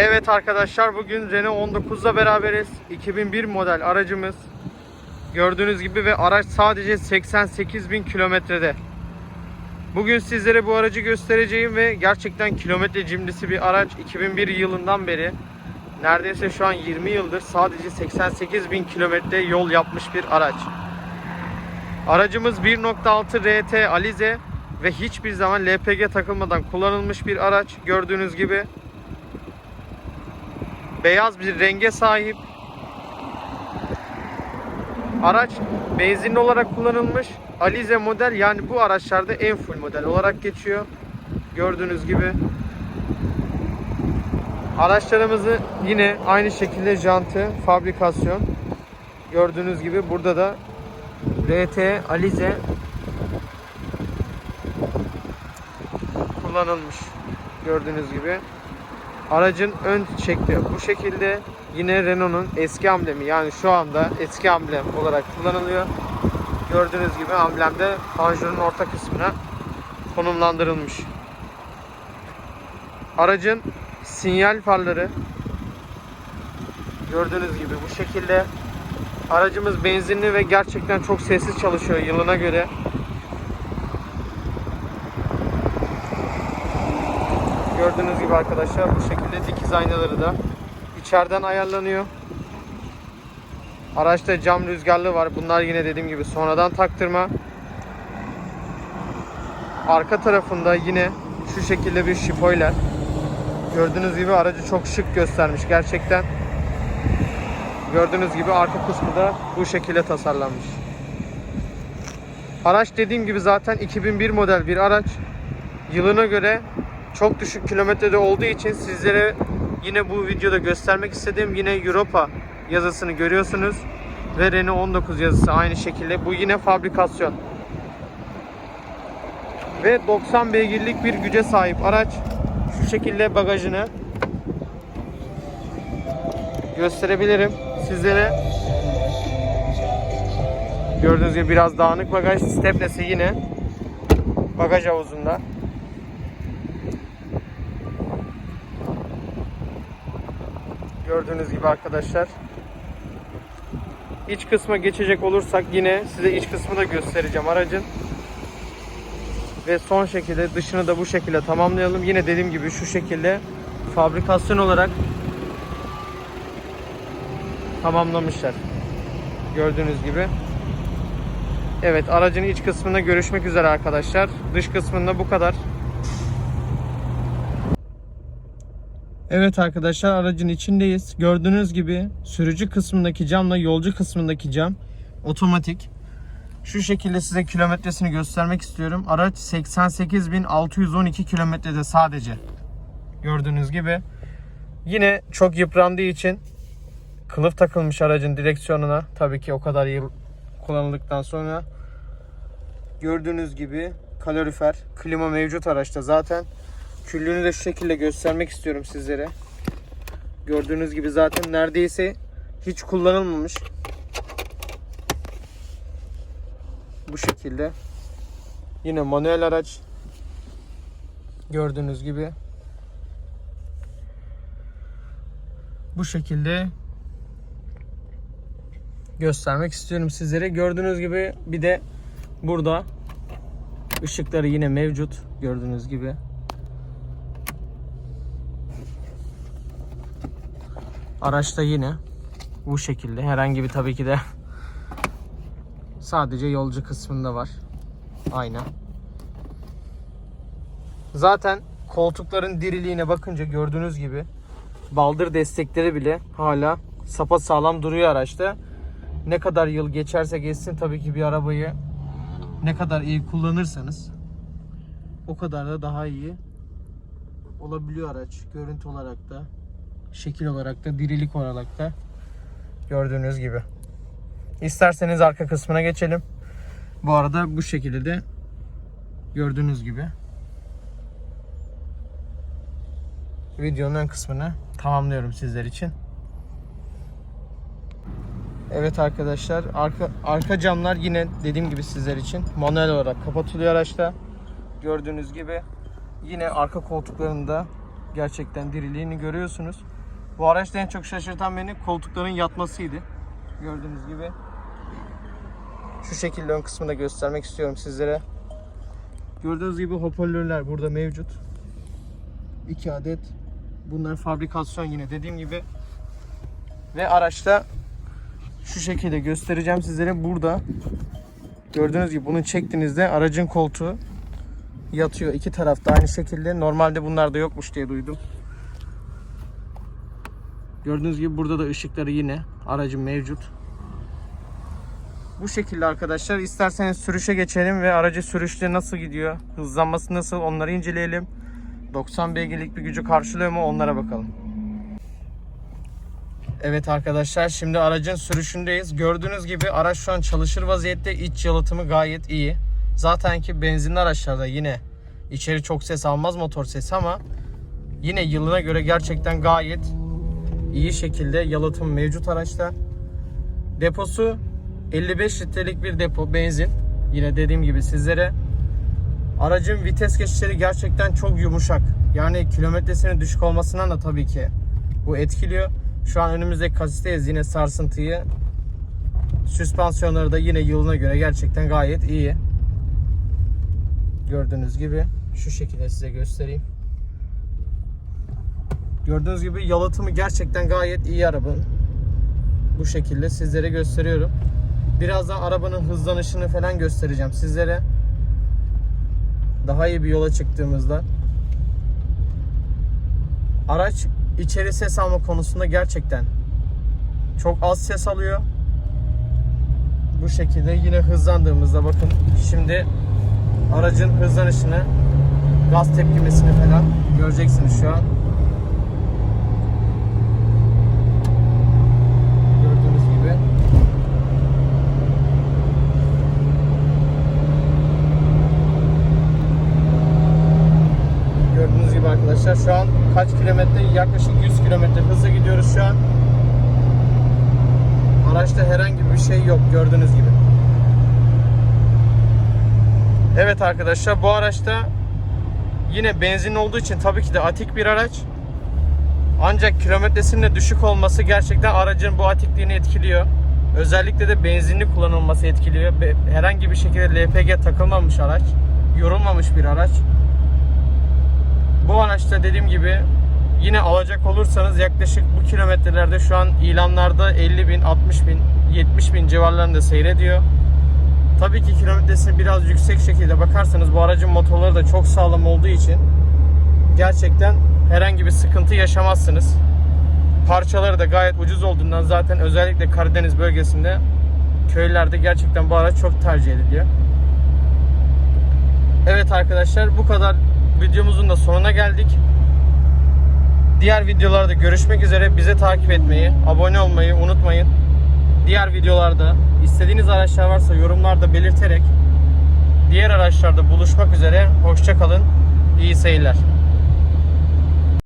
Evet arkadaşlar bugün Renault 19'la beraberiz. 2001 model aracımız. Gördüğünüz gibi ve araç sadece 88 bin kilometrede. Bugün sizlere bu aracı göstereceğim ve gerçekten kilometre cimrisi bir araç. 2001 yılından beri neredeyse şu an 20 yıldır sadece 88 bin kilometre yol yapmış bir araç. Aracımız 1.6 RT Alize ve hiçbir zaman LPG takılmadan kullanılmış bir araç. Gördüğünüz gibi beyaz bir renge sahip. Araç benzinli olarak kullanılmış. Alize model yani bu araçlarda en full model olarak geçiyor. Gördüğünüz gibi. Araçlarımızı yine aynı şekilde jantı, fabrikasyon. Gördüğünüz gibi burada da RT Alize kullanılmış. Gördüğünüz gibi. Aracın ön şekli bu şekilde. Yine Renault'un eski amblemi yani şu anda eski amblem olarak kullanılıyor. Gördüğünüz gibi amblemde panjurun orta kısmına konumlandırılmış. Aracın sinyal farları gördüğünüz gibi bu şekilde. Aracımız benzinli ve gerçekten çok sessiz çalışıyor yılına göre. Gördüğünüz gibi arkadaşlar bu şekilde dikiz aynaları da içeriden ayarlanıyor. Araçta cam rüzgarlı var. Bunlar yine dediğim gibi sonradan taktırma. Arka tarafında yine şu şekilde bir şipoyler. Gördüğünüz gibi aracı çok şık göstermiş gerçekten. Gördüğünüz gibi arka kısmı da bu şekilde tasarlanmış. Araç dediğim gibi zaten 2001 model bir araç. Yılına göre çok düşük kilometrede olduğu için sizlere yine bu videoda göstermek istediğim yine Europa yazısını görüyorsunuz. Ve Renault 19 yazısı aynı şekilde. Bu yine fabrikasyon. Ve 90 beygirlik bir güce sahip araç. Şu şekilde bagajını gösterebilirim sizlere. Gördüğünüz gibi biraz dağınık bagaj. Stepnesi yine bagaj havuzunda. Gördüğünüz gibi arkadaşlar. İç kısma geçecek olursak yine size iç kısmı da göstereceğim aracın. Ve son şekilde dışını da bu şekilde tamamlayalım. Yine dediğim gibi şu şekilde fabrikasyon olarak tamamlamışlar. Gördüğünüz gibi. Evet aracın iç kısmında görüşmek üzere arkadaşlar. Dış kısmında bu kadar. Evet arkadaşlar aracın içindeyiz. Gördüğünüz gibi sürücü kısmındaki camla yolcu kısmındaki cam otomatik. Şu şekilde size kilometresini göstermek istiyorum. Araç 88.612 kilometrede sadece. Gördüğünüz gibi. Yine çok yıprandığı için kılıf takılmış aracın direksiyonuna. Tabii ki o kadar yıl kullanıldıktan sonra. Gördüğünüz gibi kalorifer, klima mevcut araçta zaten. Küllüğünü de şu şekilde göstermek istiyorum sizlere. Gördüğünüz gibi zaten neredeyse hiç kullanılmamış. Bu şekilde. Yine manuel araç. Gördüğünüz gibi. Bu şekilde göstermek istiyorum sizlere. Gördüğünüz gibi bir de burada ışıkları yine mevcut. Gördüğünüz gibi. Araçta yine bu şekilde herhangi bir tabii ki de sadece yolcu kısmında var. Ayna. Zaten koltukların diriliğine bakınca gördüğünüz gibi baldır destekleri bile hala sapa sağlam duruyor araçta. Ne kadar yıl geçerse geçsin tabii ki bir arabayı ne kadar iyi kullanırsanız o kadar da daha iyi olabiliyor araç. Görüntü olarak da şekil olarak da dirilik olarak da gördüğünüz gibi. İsterseniz arka kısmına geçelim. Bu arada bu şekilde de gördüğünüz gibi videonun ön kısmını tamamlıyorum sizler için. Evet arkadaşlar arka arka camlar yine dediğim gibi sizler için manuel olarak kapatılıyor araçta. Gördüğünüz gibi yine arka koltuklarında Gerçekten diriliğini görüyorsunuz. Bu araçta en çok şaşırtan beni koltukların yatmasıydı. Gördüğünüz gibi. Şu şekilde ön kısmını da göstermek istiyorum sizlere. Gördüğünüz gibi hoparlörler burada mevcut. 2 adet. Bunlar fabrikasyon yine dediğim gibi. Ve araçta şu şekilde göstereceğim sizlere burada. Gördüğünüz gibi bunu çektiğinizde aracın koltuğu yatıyor. iki tarafta aynı şekilde. Normalde bunlarda yokmuş diye duydum. Gördüğünüz gibi burada da ışıkları yine aracın mevcut. Bu şekilde arkadaşlar isterseniz sürüşe geçelim ve aracı sürüşte nasıl gidiyor, hızlanması nasıl onları inceleyelim. 90 beygirlik bir gücü karşılıyor mu onlara bakalım. Evet arkadaşlar şimdi aracın sürüşündeyiz. Gördüğünüz gibi araç şu an çalışır vaziyette. İç yalıtımı gayet iyi. Zaten ki benzinli araçlarda yine içeri çok ses almaz motor sesi ama yine yılına göre gerçekten gayet iyi şekilde yalıtım mevcut araçta. Deposu 55 litrelik bir depo benzin. Yine dediğim gibi sizlere aracın vites geçişleri gerçekten çok yumuşak. Yani kilometresinin düşük olmasından da tabii ki bu etkiliyor. Şu an önümüzdeki kasisteyiz yine sarsıntıyı. Süspansiyonları da yine yılına göre gerçekten gayet iyi. Gördüğünüz gibi şu şekilde size göstereyim. Gördüğünüz gibi yalıtımı gerçekten gayet iyi arabanın. Bu şekilde sizlere gösteriyorum. Birazdan arabanın hızlanışını falan göstereceğim sizlere. Daha iyi bir yola çıktığımızda. Araç içeri ses alma konusunda gerçekten çok az ses alıyor. Bu şekilde yine hızlandığımızda bakın şimdi aracın hızlanışını gaz tepkimesini falan göreceksiniz şu an. Gördüğünüz gibi. Gördüğünüz gibi arkadaşlar şu an kaç kilometre yaklaşık 100 kilometre hızla gidiyoruz şu an. Araçta herhangi bir şey yok gördüğünüz gibi. Evet arkadaşlar bu araçta yine benzin olduğu için tabii ki de atik bir araç. Ancak kilometresinin de düşük olması gerçekten aracın bu atikliğini etkiliyor. Özellikle de benzinli kullanılması etkiliyor. Herhangi bir şekilde LPG takılmamış araç. Yorulmamış bir araç. Araçta dediğim gibi yine alacak olursanız yaklaşık bu kilometrelerde şu an ilanlarda 50 bin, 60 bin, 70 bin civarlarında seyrediyor. Tabii ki kilometresine biraz yüksek şekilde bakarsanız bu aracın motorları da çok sağlam olduğu için gerçekten herhangi bir sıkıntı yaşamazsınız. Parçaları da gayet ucuz olduğundan zaten özellikle Karadeniz bölgesinde köylerde gerçekten bu araç çok tercih ediliyor. Evet arkadaşlar bu kadar videomuzun da sonuna geldik. Diğer videolarda görüşmek üzere. Bizi takip etmeyi, abone olmayı unutmayın. Diğer videolarda istediğiniz araçlar varsa yorumlarda belirterek diğer araçlarda buluşmak üzere. Hoşça kalın. İyi seyirler.